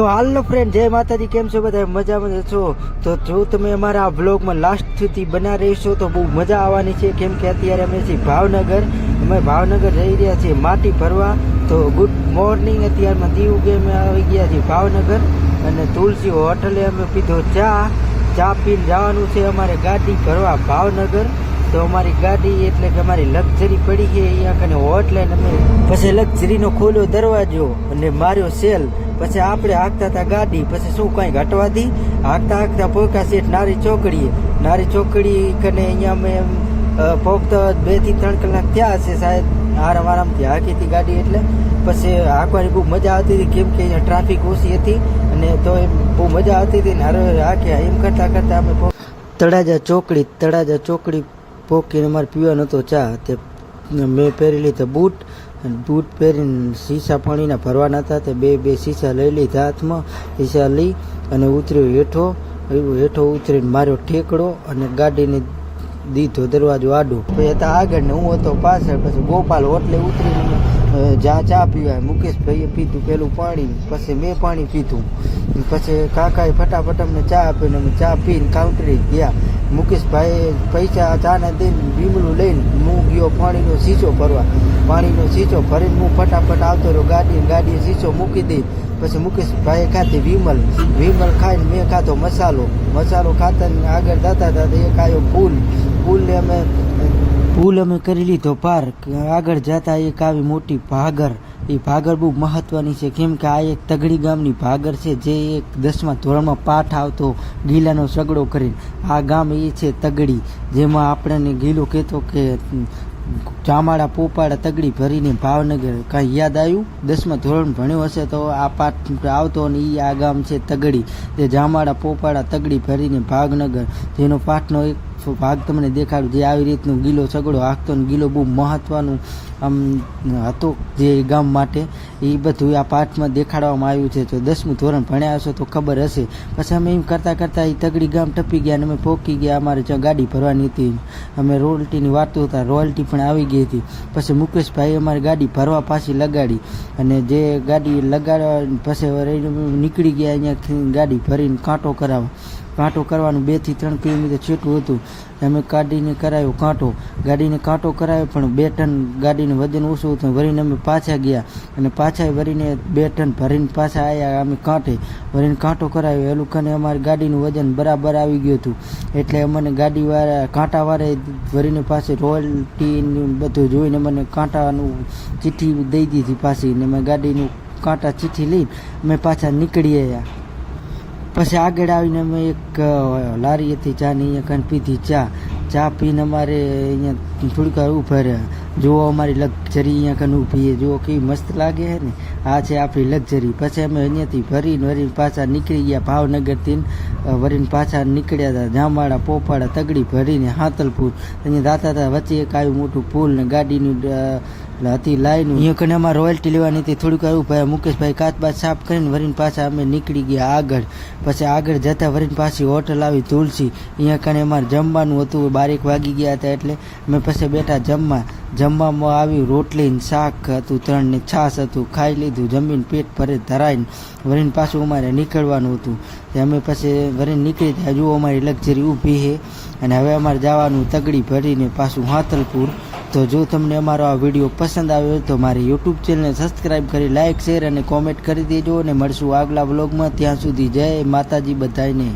તો હાલનો ફ્રેન્ડ જય માતાજી, કેમ છો બધા? મજામાં છો? તો જો તમે અમારા આ વ્લોગમાં લાસ્ટ સુધી બના રહેશો તો બહુ મજા આવવાની છે. કેમ કે અત્યારે અમે છીએ ભાવનગર. અમે ભાવનગર જઈ રહ્યા છીએ માટી ભરવા. તો ગુડ મોર્નિંગ અત્યારમાં દીવ અમે આવી ગયા છીએ ભાવનગર. અને તુલસી હોટલે અમે પીધો ચા. ચા પીને જવાનું છે અમારે ગાડી ભરવા ભાવનગર. તો અમારી ગાડી એટલે કે અમારી લક્ઝરી પડી ગઈ અહીંયા કને હોટલે અમે. પછી લક્ઝરીનો ખોલ્યો દરવાજો અને માર્યો સેલ. પછી આપણે હાંકતા હતા ગાડી, પછી શું કાંઈ ઘટવાથી હાંકતા હાંકતા પોકા શેઠ નારી ચોકડીએ. નારી ચોકડી કને અહીંયા અમે પોગતા બેથી ત્રણ કલાક થયા હશે સાહેબ. આરામ આરામથી હાંકી હતી ગાડી એટલે. પછી હાંકવાની બહુ મજા આવતી હતી, કેમ કે ટ્રાફિક ઓછી હતી અને તો એમ બહુ મજા આવતી હતી ને હારો હાંક્યા. એમ કરતા કરતા અમે તળાજા ચોકડી તળાજા ચોકડી પોકીને અમારે પીવાનો હતો ચા તે મેં પહેરી તો બૂટ. બૂટ પહેરીને શીશા પાણીના ભરવાના હતા તે બે બે શીશા લઈ લીધા હાથમાં, શીશા લઈ અને ઉતર્યો હેઠો હેઠો ઉતરીને માર્યો ઠેકડો અને ગાડીને દીધો દરવાજો આડો. પછી હતા આગળ ને હું હતો પાછળ, પછી ગોપાલ હોટલે ઉતરીને જ્યાં ચા પીવાય મુકેશભાઈએ પીધું પેલું પાણી, પછી મેં પાણી પીધું. પછી કાકાએ ફટાફટ અમને ચા આપીને અમે ચા પીને કાઉન્ટરે ગયા. મુકેશભાઈએ પૈસા ચાને દઈને બીમલું લઈને હું ગયો પાણીનો શીશો ભરવા. પાણીનો શીશો ભરીને હું ફટાફટ આવતો રહ્યો. ગાડી ગાડીએ શીશો મૂકી દઈ પછી મુકેશભાઈએ ખાધી વિમલ. વિમલ ખાઈને મેં ખાધો મસાલો. મસાલો ખાતા આગળ જતા હતા એક આવ્યો ફૂલ. ફૂલને અમે પુલ અમે કરી લીધો પાર આગળ જતા એક આવી મોટી ભાગર. એ ભાગર બહુ મહત્વની છે, કેમ કે આ એક તગડી ગામની ભાગર છે, જે એક દસમા ધોરણમાં પાઠ આવતો, ગીલાનો સગડો કરીને. આ ગામ એ છે તગડી, જેમાં આપણને ગીલો કહેતો કે ચામાડા પોપાડા તગડી ભરીને ભાવનગર. કાંઈ યાદ આવ્યું? દસમા ધોરણ ભણ્યો હશે તો આ પાઠ આવતો અને એ આ ગામ છે તગડી, જે જામાડા પોપાડા તગડી ભરીને ભાવનગર. જેનો પાઠનો એક ભાગ તમને દેખાડું? જે આવી રીતનું ગીલો સગડો હાંકતો ને ગીલો બહુ મહત્વનું, આમ, હતો જે ગામ માટે. એ બધું આ પાઠમાં દેખાડવામાં આવ્યું છે. તો દસમું ધોરણ ભણ્યા હશો તો ખબર હશે. પછી અમે એમ કરતાં કરતાં એ તગડી ગામ ટપી ગયા અને અમે પોકી ગયા. અમારે ત્યાં ગાડી ભરવાની હતી. અમે રોયલ્ટીની વાતો હતા. રોયલ્ટી પણ આવી ગઈ હતી. પછી મુકેશભાઈ અમારી ગાડી ભરવા પાછી લગાડી અને જે ગાડી લગાડવા પછી નીકળી ગયા અહીંયાથી ગાડી ભરીને કાંટો કરાવવા. કાંટો કરવાનું, બેથી ત્રણ કિલોમીટર છેટું હતું. અમે કાઢીને કરાયો કાંટો ગાડીને કાંટો કરાયો, પણ બે ટન ગાડીનું વજન ઓછું હતું. વરીને અમે પાછા ગયા અને પાછા વરીને બે ટન ભરીને પાછા આવ્યા અમે કાંઠે. વરીને કાંટો કરાયો. એ લોકોને અમારી ગાડીનું વજન બરાબર આવી ગયું હતું. એટલે અમને ગાડીવાળા, કાંટાવાળાએ વરીને પાસે રોયલ્ટી બધું જોઈને મને કાંટાનું ચિઠ્ઠી દઈ દીધી પાછી. ને મેં ગાડીનું કાંટા ચિઠ્ઠી લઈ મેં પાછા નીકળી આવ્યા પછી આગળ આવીને અમે એક લારીએથી લારી હતી ચાની અહીંયા કાંઈ પીધી ચા. ચા પીને અમારે અહીંયા થોડીક વાર ઊભા રહ્યા. જુઓ અમારી લક્ઝરી અહીંયા કાંઈ ઊભી જુઓ કેવી મસ્ત લાગે છે ને. આ છે આપણી લક્ઝરી. પછી અમે અહીંયાથી ભરીને વરીને પાછા નીકળી ગયા ભાવનગરથી. વરીને પાછા નીકળ્યા હતા જામાળા પોપાડા, તગડી ભરીને હાતલપુર. અહીંયા દાતા હતા, વચ્ચે એક આવ્યું મોટું પુલ ને ગાડીનું એટલે હતી લાઈન. અહીંયા કને અમારે રોયલ્ટી લેવાની હતી, થોડીક વાર ભાઈ, મુકેશભાઈ કાચ બાદ સાફ કરીને વરીને પાછા અમે નીકળી ગયા આગળ. પછી આગળ જતા વરીને પાછી હોટલ આવી, તુલસી. અહીંયા કને અમારે જમવાનું હતું, બારેક વાગી ગયા હતા એટલે અમે પછી બેઠા જમવા. જમવામાં આવ્યું, રોટલી શાક હતું, ત્રણ ને છાશ હતું, ખાઈ લીધું, જમીન પેટ ભરે ધરાઈને વરીને પાછું અમારે નીકળવાનું હતું. અમે પછી વરીને નીકળી ત્યાં, જુઓ અમારી લક્ઝરી ઊભી છે. અને હવે અમારે જવાનું તગડી ભરીને પાછું હાતલપુર તો જો તમને અમારો આ વીડિયો પસંદ આવ્યો તો મારી યુટ્યુબ ચેનલને સબસ્ક્રાઈબ કરી લાઇક શેર અને કોમેન્ટ કરી દેજો અને મળશું આગલા વ્લોગમાં ત્યાં સુધી જય માતાજી બધાને